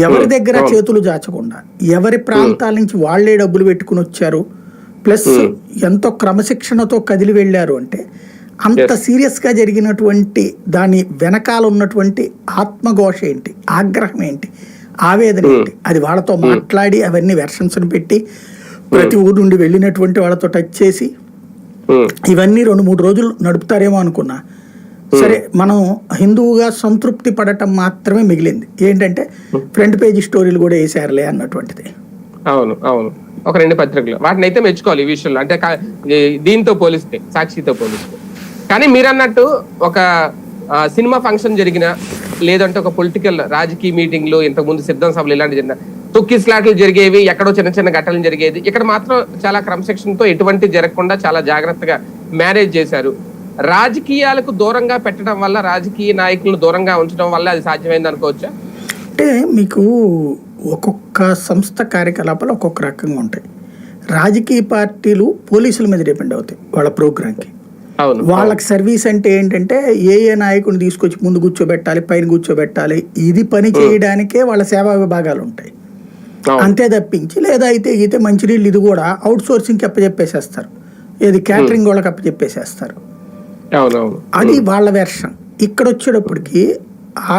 ఎవరి దగ్గర చేతులు చాచకుండా ఎవరి ప్రాంతాల నుంచి వాళ్ళే డబ్బులు పెట్టుకుని వచ్చారు ప్లస్ ఎంతో క్రమశిక్షణతో కదిలి వెళ్ళారు అంటే అంత సీరియస్గా జరిగినటువంటి దాని వెనకాల ఉన్నటువంటి ఆత్మఘోష ఏంటి ఆగ్రహం ఏంటి ఆవేదన ఏంటి అది వాళ్ళతో మాట్లాడి అవన్నీ వెర్షన్స్ పెట్టి ప్రతి ఊరు నుండి వెళ్ళినటువంటి వాళ్ళతో టచ్ చేసి ఇవన్నీ రెండు మూడు రోజులు నడుపుతారేమో అనుకున్నా సరే మనం హిందువుగా సంతృప్తి పడటం మాత్రమే మిగిలింది. ఏంటంటే ఫ్రంట్ పేజీ స్టోరీలు కూడా వేసారులే అన్నటువంటిది. అవును అవును. ఒక రెండు పత్రికలు. వాటిని అయితే మెచ్చుకోవాలి ఈ విషయంలో. అంటే దీంతో పోలిస్తే సాక్షితో పోలిస్తే. కానీ మీరు అన్నట్టు ఒక సినిమా ఫంక్షన్ జరిగిన లేదంటే ఒక పొలిటికల్ రాజకీయ మీటింగ్లు ఇంతకుముందు సిద్ధం సభలు ఇలాంటి జరిగిన తొక్కి స్లాట్లు జరిగేవి ఎక్కడో చిన్న చిన్న ఘటనలు జరిగేది ఇక్కడ మాత్రం చాలా క్రమశిక్షణతో ఎటువంటి జరగకుండా చాలా జాగ్రత్తగా మేనేజ్ చేశారు. రాజకీయాలకు దూరంగా పెట్టడం వల్ల రాజకీయ నాయకులను దూరంగా ఉంచడం వల్ల అది సాధ్యమైంది అనుకోవచ్చా? అంటే మీకు ఒక్కొక్క సంస్థ కార్యకలాపాలు ఒక్కొక్క రకంగా ఉంటాయి. రాజకీయ పార్టీలు పోలీసుల మీద డిపెండ్ అవుతాయి వాళ్ళ ప్రోగ్రాంకి. అవును. వాళ్ళకి సర్వీస్ అంటే ఏంటంటే ఏ ఏ నాయకుడిని తీసుకొచ్చి ముందు కూర్చోబెట్టాలి పైన కూర్చోబెట్టాలి ఇది పని చేయడానికే వాళ్ళ సేవా విభాగాలు ఉంటాయి. అంతే తప్పించి లేదా అయితే అయితే మంచినీళ్ళు ఇది కూడా అవుట్ సోర్సింగ్కి అప్పచెప్పేసేస్తారు. ఏది క్యాటరింగ్ వాళ్ళకి అప్పచెప్పేసేస్తారు. అది వాళ్ళ వెర్షన్. ఇక్కడ వచ్చేటప్పటికి ఆ